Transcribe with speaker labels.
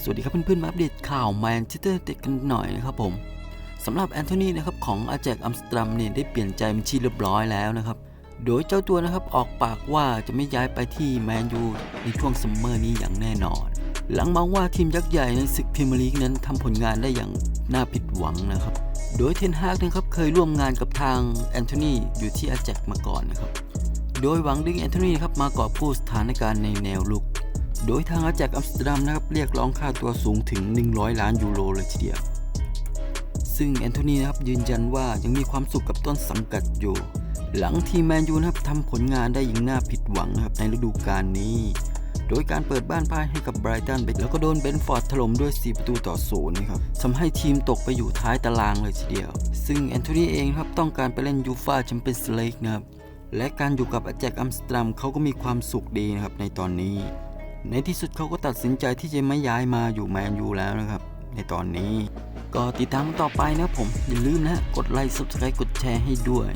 Speaker 1: สวัสดีครับเพื่อนๆ มาอัปเดตข่าวแมนเชสเตอร์เด็กกันหน่อยนะครับผมสำหรับแอนโทนีนะครับของอาแจกอัมสตรัมเนี่ยได้เปลี่ยนใจเป็นที่เรียบร้อยแล้วนะครับ โดยเจ้าตัวนะครับออกปากว่าจะไม่ย้ายไปที่แมนยูในช่วงซัมเมอร์นี้อย่างแน่นอน หลังมองว่าทีมยักษ์ใหญ่ในศึกพรีเมียร์ลีกนั้นทำผลงานได้อย่างน่าผิดหวังนะครับ โดยเทนฮากนะครับเคยร่วมงานกับทางแอนโทนีอยู่ที่อาแจกมาก่อนนะครับ โดยหวังดึงแอนโทนีนะครับมากอบกู้สถานการณ์ในแนวลุก โดยทางอาแจกอัมสเตอร์ดัมนะครับเรียกร้องค่าตัวสูงถึง 100 ล้านยูโรเลยทีเดียว ซึ่งแอนโทนีนะครับยืนยันว่ายังมีความสุขกับต้นสังกัดอยู่ หลังทีมแมนยูนะครับทำผลงานได้อย่างน่าผิดหวังนะครับในฤดูกาลนี้ โดยการเปิดบ้านพ่ายให้กับไบรตันไปแล้วก็โดนเบนฟอร์ดถล่มด้วย 4 ประตูต่อศูนย์นะครับทำให้ทีมตกไปอยู่ท้ายตารางเลยทีเดียว ซึ่งแอนโทนีเองครับต้องการไปเล่นยูฟาแชมเปี้ยนส์ลีกนะครับและการอยู่กับอาแจกอัมสเตอร์ดัมเขาก็มีความสุขดีนะครับในตอนนี้ ในที่สุดเขาก็ตัดสินใจที่จะไม่ย้ายมาอยู่แมนยูแล้วนะครับ ในตอนนี้ ก็ติดตามต่อไปนะผม อย่าลืมนะ กดไลค์ subscribe กดแชร์ให้ด้วย